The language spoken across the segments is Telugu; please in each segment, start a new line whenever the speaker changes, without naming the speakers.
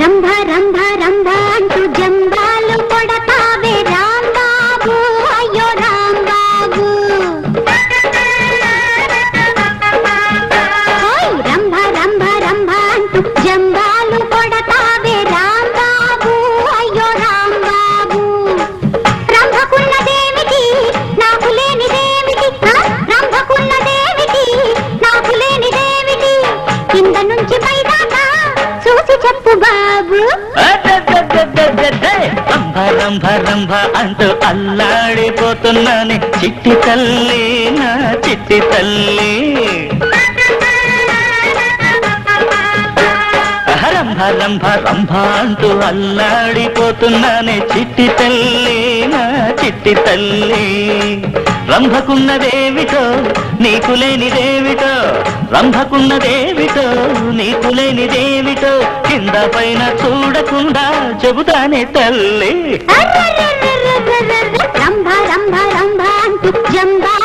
రంభ రంభ రంభ. రంభ రంభ అంటూ
అల్లాడిపోతున్నానే. చిట్టి తల్లి నా చిట్టి తల్లి. రంభ రంభ రంభ అంటూ అల్లాడిపోతున్నానే. చిట్టి తల్లి నా చిట్టి తల్లి. రంభకున్నదేమిటో నీకు లేనిదేమిటో? రంభకున్నదేమిటో నీకు లేనిదేమిటో? కింద పైన చూడకుండా చెబుతానే తల్లి.
రంభ రంభ రంభ అంటూ జంబాలు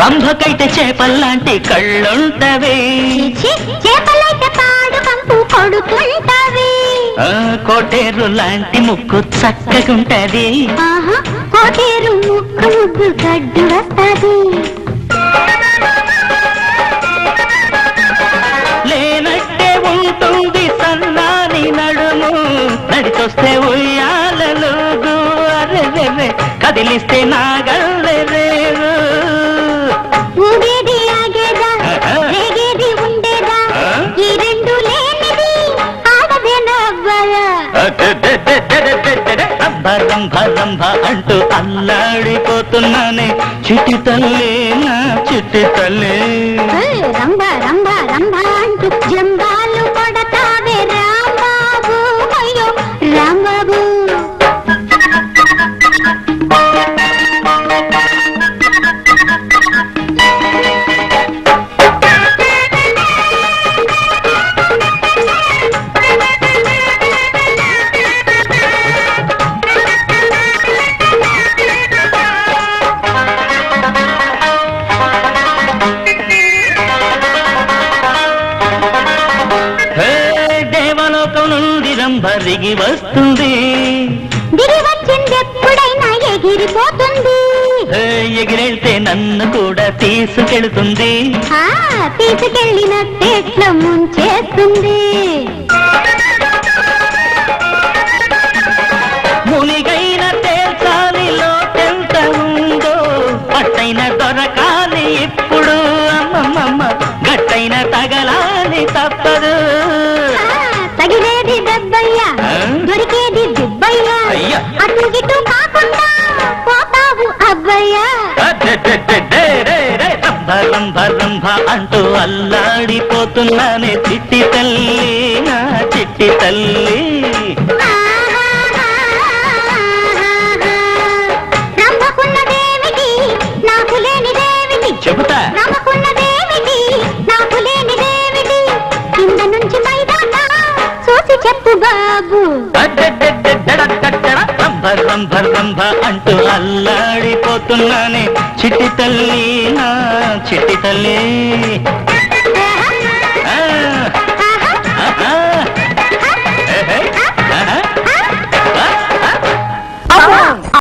రంభకైతే చేపల్లాంటి కళ్ళుంటవే. కోటేరు లాంటి ముక్కు చక్కగుంటది.
ఆహా కోటేరు ముక్కు ముగ్గు గడ్డు వస్తది.
లేనట్టే ఉంటుంది సన్నాని నడుము. నడిచొస్తే ఉయ్యాలలుగు. అరెరెరె కదిలిస్తే నాగల్లెరేరు రంభ రంభ అంటూ అల్లాడిపోతున్నానే చిట్టి తల్లి నా చిట్టి తల్లి
రంభ రంభ రంభ అంటూ జంబాలు
రంభరిగి వస్తుంది.
ఎగిరిపోతుంది.
ఎగిరెళ్తే నన్ను కూడా తీసుకెళ్తుంది.
ఆ తీసుకెళ్ళిన తెట్ల ముంచేస్తుంది
రంభ అంటూ అల్లాడిపోతున్నానే చిట్టి తల్లి నా చిట్టి తల్లి. చెబుతా.
బాబు.
రంభ రంభ రంభ అంటూ పోతున్నానే చిట్టి తల్లి నా చిట్టి తల్లి